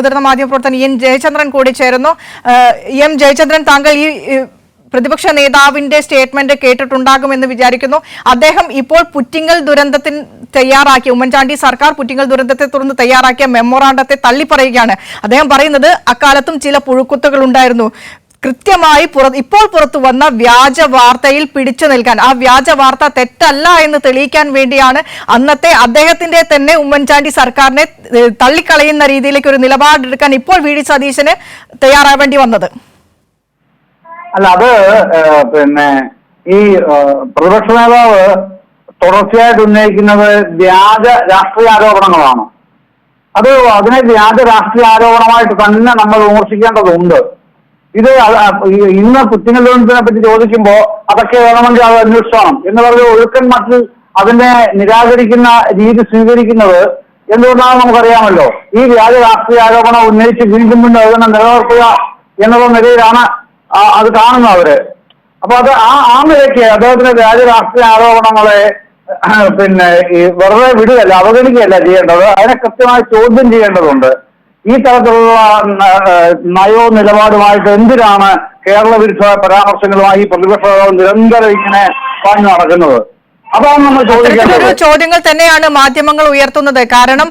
മുതിർന്ന മാധ്യമപ്രവർത്തകൻ എൻ ജയചന്ദ്രൻ കൂടി ചേരുന്നു. എം ജയചന്ദ്രൻ താങ്കൾ ഈ പ്രതിപക്ഷ നേതാവിന്റെ സ്റ്റേറ്റ്മെന്റ് കേട്ടിട്ടുണ്ടാകുമെന്ന് വിചാരിക്കുന്നു. അദ്ദേഹം ഇപ്പോൾ പുറ്റിങ്ങൽ ദുരന്തത്തിന് തയ്യാറാക്കിയ ഉമ്മൻചാണ്ടി സർക്കാർ പുറ്റിങ്ങൽ ദുരന്തത്തെ തുടർന്ന് തയ്യാറാക്കിയ മെമ്മോറാണ്ടത്തെ തള്ളിപ്പറയുകയാണ്. അദ്ദേഹം പറയുന്നത് അക്കാലത്തും ചില പുഴുക്കുത്തുകൾ ഉണ്ടായിരുന്നു. കൃത്യമായി ഇപ്പോൾ പുറത്തു വന്ന വ്യാജ വാർത്തയിൽ പിടിച്ചു നിൽക്കാൻ. ആ വ്യാജ വാർത്ത തെറ്റല്ല എന്ന് തെളിയിക്കാൻ വേണ്ടിയാണ് അന്നത്തെ അദ്ദേഹത്തിന്റെ തന്നെ ഉമ്മൻചാണ്ടി സർക്കാരിനെ തള്ളിക്കളയുന്ന രീതിയിലേക്ക് ഒരു നിലപാടെടുക്കാൻ ഇപ്പോൾ വി. ഡി. സതീശന് തയ്യാറാവേണ്ടി വന്നത്. അല്ല അത് പിന്നെ ഈ പ്രതിപക്ഷ നേതാവ് തുടർച്ചയായിട്ട് ഉന്നയിക്കുന്നത് വ്യാജ രാഷ്ട്രീയ ആരോപണങ്ങളാണ്. അത് അതിനെ വ്യാജ രാഷ്ട്രീയ ആരോപണമായിട്ട് തന്നെ നമ്മൾ വിമർശിക്കേണ്ടതുണ്ട്. ഇത് ഇന്ന് ഇന്ന് പുറ്റിങ്ങലോണത്തിനെ പറ്റി ചോദിക്കുമ്പോ അതൊക്കെ വേണമെങ്കിൽ അത് അന്വേഷിക്കണം എന്ന് പറഞ്ഞ ഒഴുക്കൻ മട്ടിൽ അതിനെ നിരാകരിക്കുന്ന രീതി സ്വീകരിക്കുന്നത് എന്തുകൊണ്ടാണെന്ന് നമുക്കറിയാമല്ലോ. ഈ വ്യാജ രാഷ്ട്രീയ ആരോപണം ഉന്നയിച്ച് വീണ്ടും വീണ്ടും അതിനെ നിലനിർത്തുക എന്നുള്ള നിലയിലാണ് അത് കാണുന്നത് അവർ. അപ്പൊ അത് ആ ആ നിലയ്ക്ക് അദ്ദേഹത്തിന്റെ വ്യാജ രാഷ്ട്രീയ ആരോപണങ്ങളെ പിന്നെ ഈ വെറുതെ വിടുകയല്ല അവഗണിക്കുകയല്ല ചെയ്യേണ്ടത്. അതിനെ കൃത്യമായി ചോദ്യം ചെയ്യേണ്ടതുണ്ട്. ഈ തരത്തിലുള്ള നയോ നയവും നിലപാടുമായിട്ട് എന്തിനാണ് കേരള വിരുദ്ധ പരാമർശങ്ങളുമായി പ്രതിപക്ഷ നേതാവ് നിരന്തരം ഇങ്ങനെ പറഞ്ഞു നടക്കുന്നത്? അതാണ് നമ്മൾ ഇത്തരത്തിലൊരു ചോദ്യങ്ങൾ തന്നെയാണ് മാധ്യമങ്ങൾ ഉയർത്തുന്നത്. കാരണം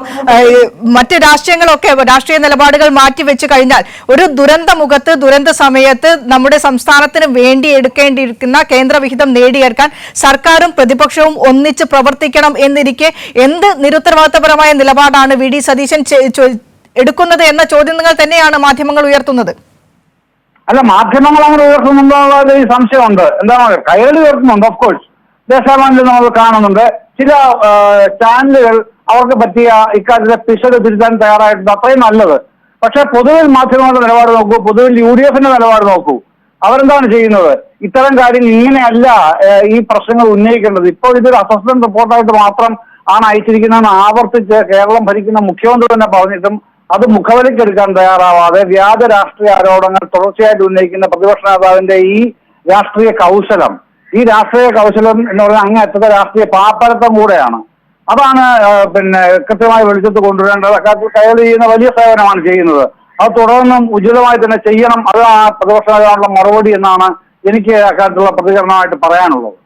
മറ്റ് രാഷ്ട്രീയങ്ങളൊക്കെ രാഷ്ട്രീയ നിലപാടുകൾ മാറ്റിവെച്ച് കഴിഞ്ഞാൽ ഒരു ദുരന്ത മുഖത്ത് ദുരന്ത സമയത്ത് നമ്മുടെ സംസ്ഥാനത്തിന് വേണ്ടി എടുക്കേണ്ടിയിരിക്കുന്ന കേന്ദ്രവിഹിതം നേടിയെടുക്കാൻ സർക്കാരും പ്രതിപക്ഷവും ഒന്നിച്ച് പ്രവർത്തിക്കണം എന്നിരിക്കെ എന്ത് നിരുത്തരവാദിത്തപരമായ നിലപാടാണ് വി. ഡി. സതീശൻ എടുക്കുന്നത് എന്ന ചോദ്യങ്ങൾ തന്നെയാണ് മാധ്യമങ്ങൾ ഉയർത്തുന്നത്. അല്ല മാധ്യമങ്ങൾ അങ്ങനെ ഉയർത്തുന്നുണ്ടോ എന്നുള്ളത് ഈ സംശയമുണ്ട്. എന്താണ് കൈകളി ഉയർത്തുന്നുണ്ട് ഓഫ് കോഴ്സ് ദേശാഭിമാനിൽ നമ്മൾ കാണുന്നുണ്ട്. ചില ചാനലുകൾ അവർക്ക് പറ്റിയ ഇക്കാര്യത്തിലെ പിശട് തിരുത്താൻ തയ്യാറായിട്ടുണ്ട്. അത്രയും നല്ലത്. പക്ഷേ പൊതുവിൽ മാധ്യമങ്ങളുടെ നിലപാട് നോക്കൂ. പൊതുവിൽ യു ഡി എഫിന്റെ നിലപാട് നോക്കൂ. അവരെന്താണ് ചെയ്യുന്നത്? ഇത്തരം കാര്യങ്ങൾ ഇങ്ങനെയല്ല ഈ പ്രശ്നങ്ങൾ ഉന്നയിക്കേണ്ടത്. ഇപ്പോൾ ഇതൊരു അസസ്മെന്റ് റിപ്പോർട്ടായിട്ട് മാത്രം ആണ് അയച്ചിരിക്കുന്നതെന്ന് ആവർത്തിച്ച് കേരളം ഭരിക്കുന്ന മുഖ്യമന്ത്രി തന്നെ പറഞ്ഞിട്ടും അത് മുഖവിലയ്ക്കെടുക്കാൻ തയ്യാറാവാതെ വ്യാജ രാഷ്ട്രീയ ആരോപണങ്ങൾ തുടർച്ചയായിട്ട് ഉന്നയിക്കുന്ന പ്രതിപക്ഷ നേതാവിന്റെ ഈ രാഷ്ട്രീയ കൗശലം. ഈ രാഷ്ട്രീയ കൗശലം എന്ന് പറഞ്ഞാൽ അങ്ങേറ്റത്തെ രാഷ്ട്രീയ പാപ്പരത്വം കൂടെയാണ്. അതാണ് പിന്നെ കൃത്യമായി വെളിച്ചത്ത് കൊണ്ടുവരേണ്ടത്. അക്കാര്യത്തിൽ കയറി ചെയ്യുന്ന വലിയ സേവനമാണ് ചെയ്യുന്നത്. അത് തുടർന്നും ഉചിതമായി തന്നെ ചെയ്യണം. അത് ആ പ്രതിപക്ഷ നേതാവിനുള്ള മറുപടി എന്നാണ് എനിക്ക് അക്കാര്യത്തിലുള്ള പ്രതികരണമായിട്ട് പറയാനുള്ളത്.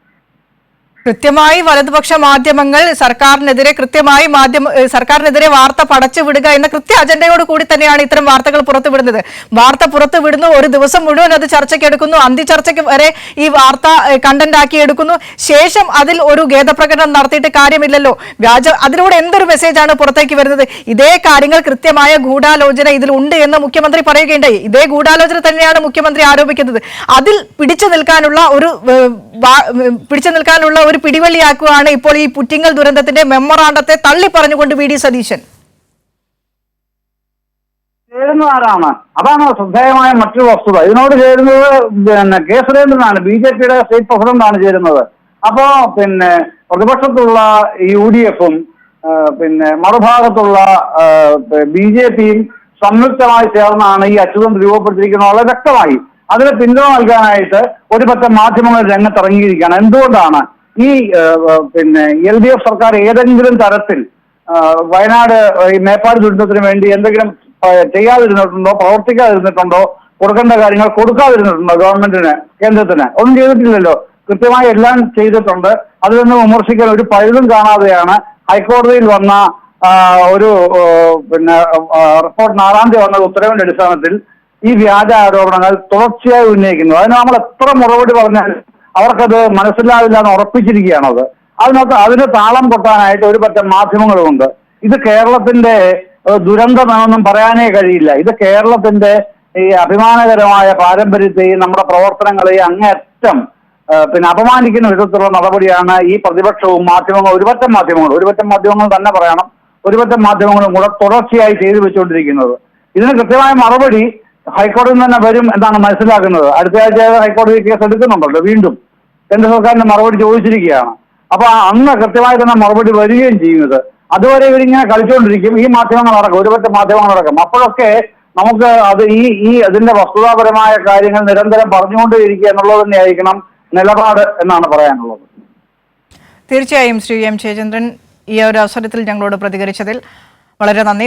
കൃത്യമായി വലതുപക്ഷ മാധ്യമങ്ങൾ സർക്കാരിനെതിരെ കൃത്യമായി മാധ്യമ സർക്കാരിനെതിരെ വാർത്ത പടച്ചുവിടുക എന്ന കൃത്യ അജണ്ടയോട് കൂടി തന്നെയാണ് ഇത്തരം വാർത്തകൾ പുറത്തുവിടുന്നത്. വാർത്ത പുറത്തുവിടുന്നു ഒരു ദിവസം മുഴുവൻ അത് ചർച്ചയ്ക്ക് എടുക്കുന്നു അന്തി ചർച്ചയ്ക്ക് വരെ ഈ വാർത്ത കണ്ടന്റ് ആക്കി എടുക്കുന്നു. ശേഷം അതിൽ ഒരു ഖേദപ്രകടനം നടത്തിയിട്ട് കാര്യമില്ലല്ലോ. വ്യാജ അതിലൂടെ എന്തൊരു മെസ്സേജാണ് പുറത്തേക്ക് വരുന്നത്? ഇതേ കാര്യങ്ങൾ കൃത്യമായ ഗൂഢാലോചന ഇതിൽ ഉണ്ട് എന്ന് മുഖ്യമന്ത്രി പറയുകയുണ്ടായി. ഇതേ ഗൂഢാലോചന തന്നെയാണ് മുഖ്യമന്ത്രി ആരോപിക്കുന്നത്. അതിൽ പിടിച്ചു നിൽക്കാനുള്ള ഒരു പിടിച്ചു നിൽക്കാനുള്ള പിടിവള്ളിയാക്കുകയാണ് ഇപ്പോൾ ഈ പുറ്റിങ്ങൽ ദുരന്തത്തിന്റെ മെമ്മറാണ്ടത്തെ തള്ളി പറഞ്ഞുകൊണ്ട് വി ഡി സതീശൻ. ചേരുന്നത് ആരാണ്? അതാണ് ശ്രദ്ധേയമായ മറ്റൊരു വസ്തുത. ഇതിനോട് ചേരുന്നത് പിന്നെ കെ സുരേന്ദ്രനാണ്. ബി ജെ പിയുടെ സ്റ്റേറ്റ് പ്രസിഡന്റാണ് ചേരുന്നത്. അപ്പോ പിന്നെ പ്രതിപക്ഷത്തുള്ള യു ഡി എഫും പിന്നെ മറുഭാഗത്തുള്ള ബി ജെ പിയും സംയുക്തമായി ചേർന്നാണ് ഈ അച്യുതം രൂപപ്പെടുത്തിയിരിക്കുന്നത്. വളരെ വ്യക്തമായി. അതിന് പിന്തുണ നൽകാനായിട്ട് ഒരു മാധ്യമങ്ങൾ രംഗത്തിറങ്ങിയിരിക്കുകയാണ്. എന്തുകൊണ്ടാണ്? ഈ പിന്നെ എൽ ഡി എഫ് സർക്കാർ ഏതെങ്കിലും തരത്തിൽ വയനാട് ഈ മേപ്പാട് ദുരന്തത്തിന് വേണ്ടി എന്തെങ്കിലും ചെയ്യാതിരുന്നിട്ടുണ്ടോ പ്രവർത്തിക്കാതിരുന്നിട്ടുണ്ടോ കൊടുക്കേണ്ട കാര്യങ്ങൾ കൊടുക്കാതിരുന്നിട്ടുണ്ടോ ഗവൺമെന്റിന് കേന്ദ്രത്തിന്? ഒന്നും ചെയ്തിട്ടില്ലല്ലോ. കൃത്യമായി എല്ലാം ചെയ്തിട്ടുണ്ട്. അതിൽ നിന്ന് വിമർശിക്കാൻ ഒരു പഴുതും കാണാതെയാണ് ഹൈക്കോടതിയിൽ വന്ന ഒരു പിന്നെ റിപ്പോർട്ട് നാലാം തീയതി വന്ന ഉത്തരവിന്റെ അടിസ്ഥാനത്തിൽ ഈ വ്യാജ ആരോപണങ്ങൾ തുടർച്ചയായി ഉന്നയിക്കുന്നു. അതിന് നമ്മൾ എത്ര മറുപടി പറഞ്ഞാലും അവർക്കത് മനസ്സിലാവില്ല എന്ന് ഉറപ്പിച്ചിരിക്കുകയാണ് അത് അതിനകത്ത് അതിന് താളം കൊട്ടാനായിട്ട് ഒരു പറ്റം മാധ്യമങ്ങളുമുണ്ട്. ഇത് കേരളത്തിന്റെ ദുരന്തമാണെന്നും പറയാനേ കഴിയില്ല. ഇത് കേരളത്തിന്റെ ഈ അഭിമാനകരമായ പാരമ്പര്യത്തെയും നമ്മുടെ പ്രവർത്തനങ്ങളെയും അങ്ങേയറ്റം പിന്നെ അപമാനിക്കുന്ന വിധത്തിലുള്ള നടപടിയാണ് ഈ പ്രതിപക്ഷവും മാധ്യമങ്ങളും ഒരുപറ്റം മാധ്യമങ്ങൾ ഒരുപറ്റം മാധ്യമങ്ങൾ തന്നെ പറയണം. ഒരുപറ്റം മാധ്യമങ്ങളും കൂടെ തുടർച്ചയായി ചെയ്തു വെച്ചുകൊണ്ടിരിക്കുന്നത്. ഇതിന് കൃത്യമായ മറുപടി ഹൈക്കോടതിയിൽ നിന്ന് തന്നെ വരും എന്നാണ് മനസ്സിലാക്കുന്നത്. അടുത്ത ആഴ്ച ഹൈക്കോടതി കേസ് എടുക്കുന്നുണ്ടല്ലോ വീണ്ടും. കേന്ദ്ര സർക്കാരിന്റെ മറുപടി ചോദിച്ചിരിക്കുകയാണ്. അപ്പൊ അന്ന് കൃത്യമായി തന്നെ മറുപടി വരികയും ചെയ്യുന്നത്. അതുവരെ ഇവരിങ്ങനെ കളിച്ചുകൊണ്ടിരിക്കും ഈ മാധ്യമങ്ങൾ അടക്കം ഒരുപറ്റ മാധ്യമങ്ങൾ അടക്കം. അപ്പോഴൊക്കെ നമുക്ക് അത് ഈ ഈ അതിന്റെ വസ്തുതാപരമായ കാര്യങ്ങൾ നിരന്തരം പറഞ്ഞുകൊണ്ടേയിരിക്കുക എന്നുള്ളത് തന്നെയായിരിക്കണം നിലപാട് എന്നാണ് പറയാനുള്ളത്. തീർച്ചയായും ശ്രീ എം ജയചന്ദ്രൻ ഈ ഒരു അവസരത്തിൽ ഞങ്ങളോട് പ്രതികരിച്ചതിൽ വളരെ നന്ദി.